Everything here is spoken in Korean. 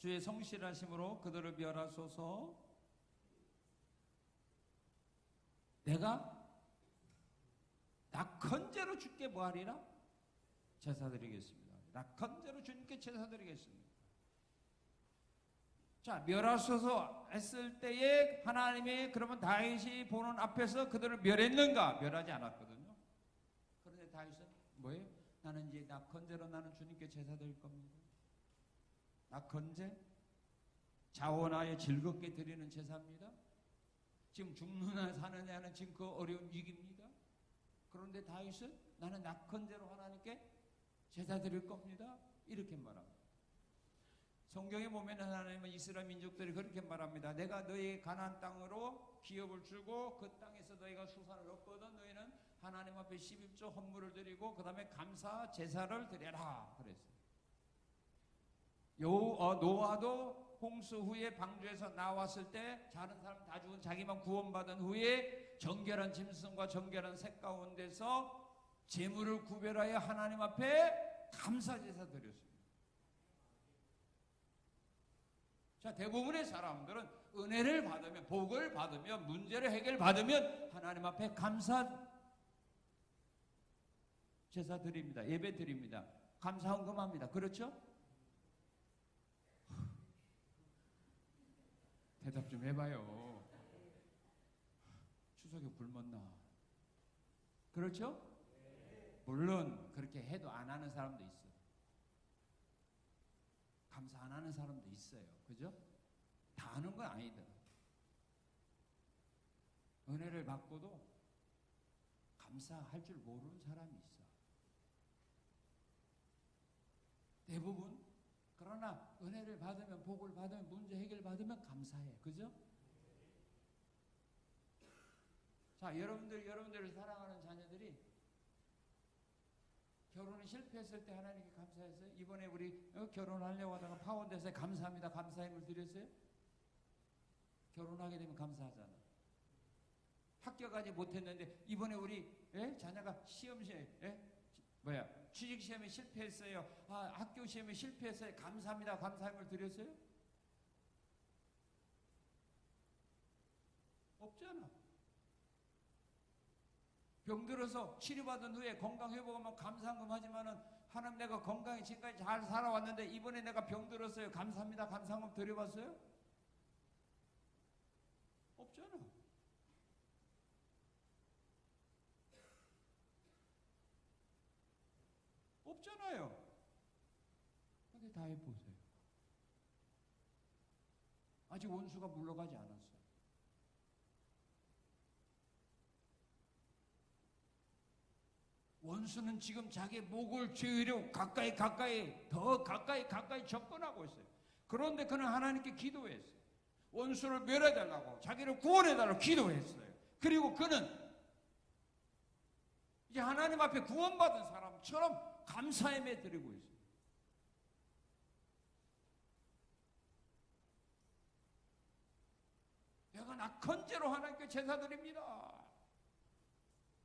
주의 성실하심으로 그들을 멸하소서. 내가 낙헌제로 주께 뭐하리라? 제사드리겠습니다. 낙헌제로 주님께 제사드리겠습니다. 자, 멸하소서 했을 때에 하나님이 그러면 다윗이 보는 앞에서 그들을 멸했는가? 멸하지 않았거든요. 그런데 다윗은 뭐예요? 나는 이제 낙헌제로 나는 주님께 제사 드릴 겁니다. 낙헌제 자원하여 즐겁게 드리는 제사입니다. 지금 죽느냐 사느냐는 지금 그 어려운 위기입니다. 그런데 다윗은 나는 낙헌제로 하나님께 제사 드릴 겁니다. 이렇게 말합니다. 성경에 보면 하나님은 이스라엘 민족들이 그렇게 말합니다. 내가 너희 가나안 땅으로 기업을 주고 그 땅에서 너희가 수산을 얻거든 너희는 하나님 앞에 11조 헌물을 드리고 그 다음에 감사 제사를 드려라 그랬어요. 요 어, 노아도 홍수 후에 방주에서 나왔을 때 다른 사람 다 죽은 자기만 구원받은 후에 정결한 짐승과 정결한 색 가운데서 재물을 구별하여 하나님 앞에 감사 제사 드렸습니다. 자, 대부분의 사람들은 은혜를 받으면, 복을 받으면, 문제를 해결받으면 하나님 앞에 감사 제사 드립니다. 예배 드립니다. 감사 헌금합니다. 그렇죠? 대답 좀 해봐요. 추석에 굶었나? 그렇죠? 물론 그렇게 해도 안 하는 사람도 있어. 감사 안 하는 사람도 있어요. 그죠? 다 하는 건 아니다. 은혜를 받고도 감사할 줄 모르는 사람이 있어. 대부분 그러나 은혜를 받으면 복을 받으면 문제 해결 받으면 감사해. 그죠? 자, 여러분들 여러분들을 사랑하는 자녀들이 결혼을 실패했을 때 하나님께 감사했어요. 이번에 우리 어, 결혼하려고 하다가 파혼돼서 감사합니다. 감사함을 드렸어요. 결혼하게 되면 감사하잖아. 합격하지 못했는데 이번에 우리 예? 자녀가 시험 시에 예? 뭐야 취직 시험에 실패했어요. 아, 학교 시험에 실패했어요. 감사합니다. 감사함을 드렸어요? 없잖아. 병들어서 치료받은 후에 건강 회복하면 감사한금 하지만은 하나님 내가 건강히 지금까지 잘 살아왔는데 이번에 내가 병들었어요. 감사합니다. 감사한금 드려봤어요? 없잖아. 없잖아요. 근데 다 해보세요. 아직 원수가 물러가지 않았어요. 원수는 지금 자기 목을 죄으려 가까이 가까이 더 가까이 가까이 접근하고 있어요. 그런데 그는 하나님께 기도했어요. 원수를 멸해달라고 자기를 구원해달라고 기도했어요. 그리고 그는 이제 하나님 앞에 구원받은 사람처럼 감사함에 드리고 있어요. 내가 낙헌제로 하나님께 제사 드립니다.